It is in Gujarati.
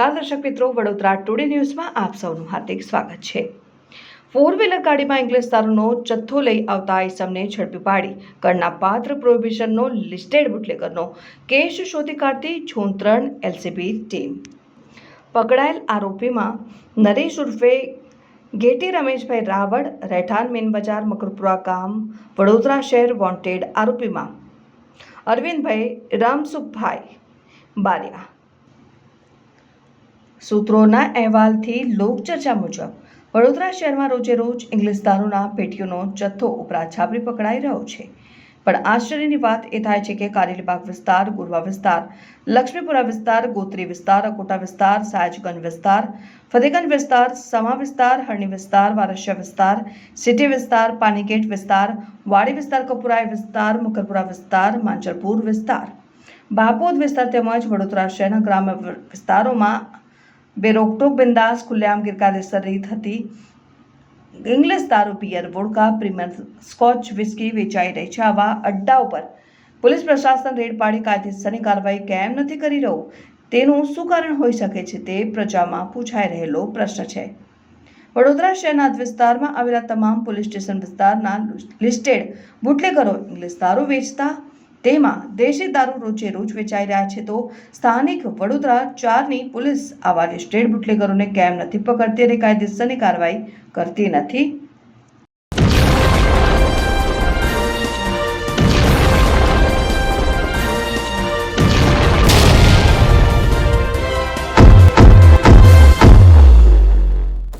દર્શક મિત્રો, વડોદરા ટુડે ન્યૂઝમાં આપ સૌનું હાર્દિક સ્વાગત છે. ફોર વ્હીલર ગાડીમાં ઇંગ્લિશ દારૂનો જથ્થો લઈ આવતા આઈસમને ઝડપી પાડી. કરના પાત્ર પ્રોહિબિશનનો લિસ્ટેડ બુટલેગરનો કેસ શોધી કાઢતી ઝોન એલસીબી ટીમ પકડાયેલ આરોપીમાં નરેશ ઉર્ફે ગેટી રમેશભાઈ રાવળ, રહેઠાણ મેન બજાર, મકરપુરા ગામ, વડોદરા શહેર વોન્ટેડ આરોપીમાં. અરવિંદભાઈ રામસુખભાઈ બારિયા. સૂત્રોના અહેવાલથી લોકચર્ચા મુજબ, વડોદરા શહેરમાં રોજે રોજ ઇંગ્લિશ દારૂના પેટીઓનો જથ્થો ઉપરા છાપરી પકડાઈ રહ્યો છે. પણ આશ્ચર્યની વાત એ થાય છે કે કારેલીબાગ વિસ્તાર, ગુરવા વિસ્તાર, લક્ષ્મીપુરા વિસ્તાર, ગોત્રી વિસ્તાર, અકોટા વિસ્તાર, સાયજગંજ વિસ્તાર, ફતેગંજ વિસ્તાર, સમા વિસ્તાર, હરણી વિસ્તાર, વારસિયા વિસ્તાર, સિટી વિસ્તાર, પાનીગેટ વિસ્તાર, વાડી વિસ્તાર કપુરાય વિસ્તાર, મકરપુરા વિસ્તાર માંચરપુર વિસ્તાર. બાપોદ વિસ્તાર તેમજ વડોદરા શહેરના ગ્રામ્ય વિસ્તારોમાં બેરોકટોક બિંદાસ ખુલ્લેઆમ ગેરકાયદેસર રીત હતી ઇંગ્લિશ દારૂ પિયર વોડકા પ્રીમિયર સ્કોચ વિસ્કી વેચાઈ રહી છે આવા અડ્ડા ઉપર પોલીસ પ્રશાસન રેડ પાડી કાયદેસરની કાર્યવાહી કેમ નથી કરી રહ્યું તેનું શું કારણ હોઈ શકે છે તે પ્રજામાં પૂછાઈ રહેલો પ્રશ્ન છે વડોદરા શહેરના જ વિસ્તારમાં આવેલા તમામ પોલીસ સ્ટેશન વિસ્તારના લિસ્ટેડ બુટલેગરો ઇંગ્લિશ દારૂ વેચતા તેમાં દેશી દારૂ રોજે રોજ વેચાઈ રહ્યા છે તો સ્થાનિક વડોદરા ચારની પોલીસ આવા સ્ટેટ બુટલેગરોને કેમ નથી પકડતી અને કાયદેસરની કાર્યવાહી કરતી નથી?